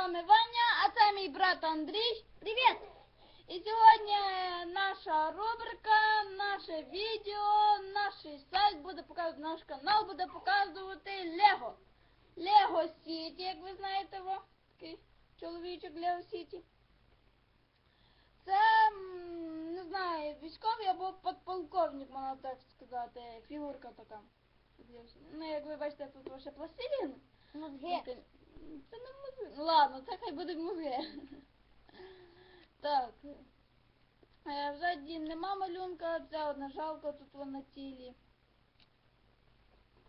вами Ваня, а це мій брат Андрій. Привіт! І сьогодні наша рубрика, наше відео, наш сайт буде показувати, наш канал буде показувати Лего. Лего Сіті, як ви знаєте, во, такий чоловічок Лего Сіті. Це, не знаю, військовий або подполковник, можна так сказати, фігурка така. Ну, як ви бачите, тут лише пластилін. Мозги. Це, не. Ну ладно, це хай буде музей. Так. Е, Взаді нема малюнка, це одна жалко, тут вона тілі.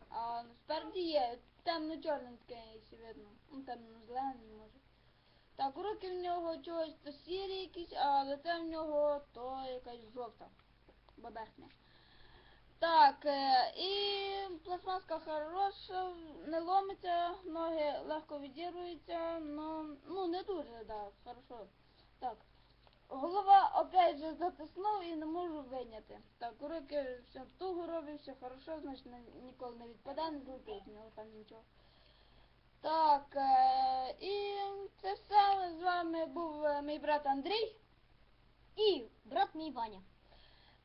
А спереді є темно-чорне таке, якщо видно. Ну, темно-зелений може. Так, руки в нього чогось то сірі якісь, а лице в нього то якась жовта. Бабехня. Так, е, і пластмаска хороша, не ломиться, ноги легко відірвуються, но, ну не дуже, да, хорошо. Так. Голова опять же затиснув і не можу виняти. Так, руки все туго робить, все хорошо, значить ніколи не відпаде, не злетить, в нього там нічого. Так, е, і це все. З вами був е, мій брат Андрій. І брат мій Ваня.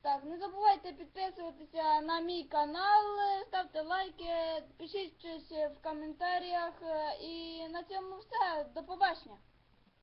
Так, не забувайте підписуватися на мій канал, ставте лайки, пишіть щось в коментарях. е, І на цьому все. До побачення.